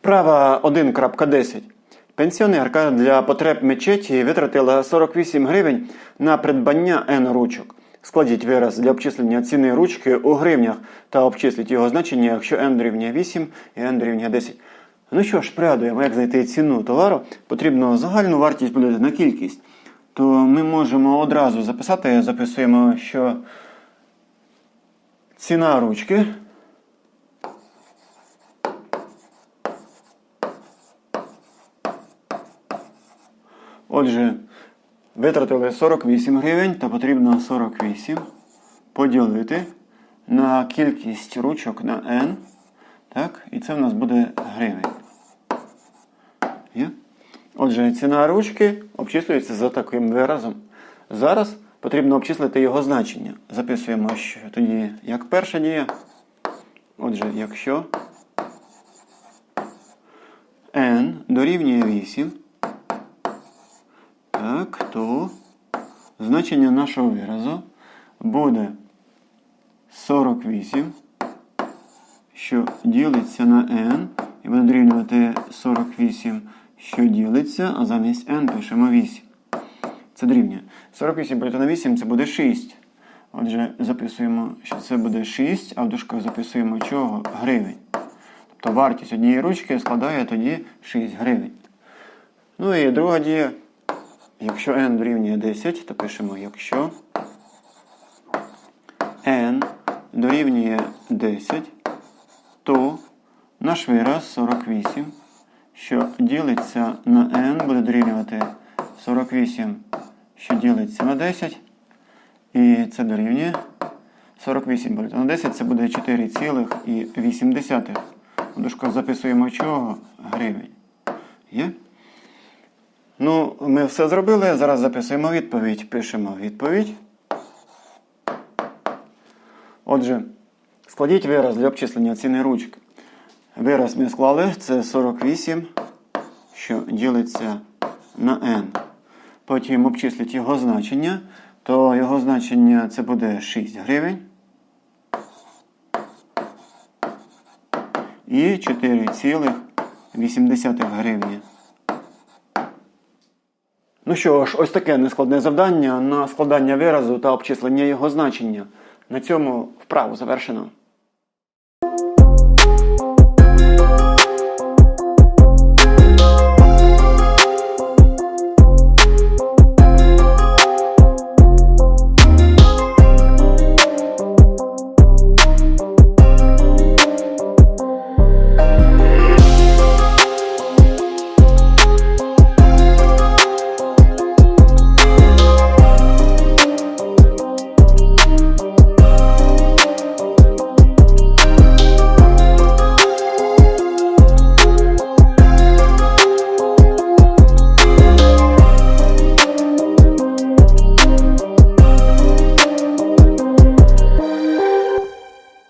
Вправа 1.10. Пенсіонерка для потреб мечеті витратила 48 гривень на придбання N ручок. Складіть вираз для обчислення ціни ручки у гривнях та обчисліть його значення, якщо n дорівнює 8 і n дорівнює 10. Ну що ж, пригадуємо, як знайти ціну товару. Потрібно загальну вартість поділити на кількість. То ми можемо одразу записати, записуємо, що ціна ручки Отже, витратили 48 гривень, то потрібно 48 поділити на кількість ручок на n. Так, і це в нас буде гривень. Є? Отже, ціна ручки обчислюється за таким виразом. Зараз потрібно обчислити його значення. Записуємо, що тоді як перша дія. Отже, якщо n дорівнює 8, так, то значення нашого виразу буде 48, що ділиться на n, і буде дорівнювати 48, що ділиться, а замість n пишемо 8. Це дорівнює. 48 поділити на 8 це буде 6. Отже, записуємо, що це буде 6, а в дужках записуємо чого? Гривень. Тобто вартість однієї ручки складає тоді 6 гривень. Ну і друга дія. Якщо n дорівнює 10, то пишемо якщо n дорівнює 10, то наш вираз 48, що ділиться на n, буде дорівнювати 48, що ділиться на 10. І це дорівнює 48 буде на 10, це буде 4,8. У дужках записуємо чого? Гривень. Є? Ну, ми все зробили. Зараз записуємо відповідь. Пишемо відповідь. Отже, складіть вираз для обчислення ціни ручки. Вираз ми склали це 48, що ділиться на n. Потім обчисліть його значення, то його значення це буде 6 гривень. І 4,8 гривні. Ну що ж, ось таке нескладне завдання на складання виразу та обчислення його значення. На цьому вправу завершено.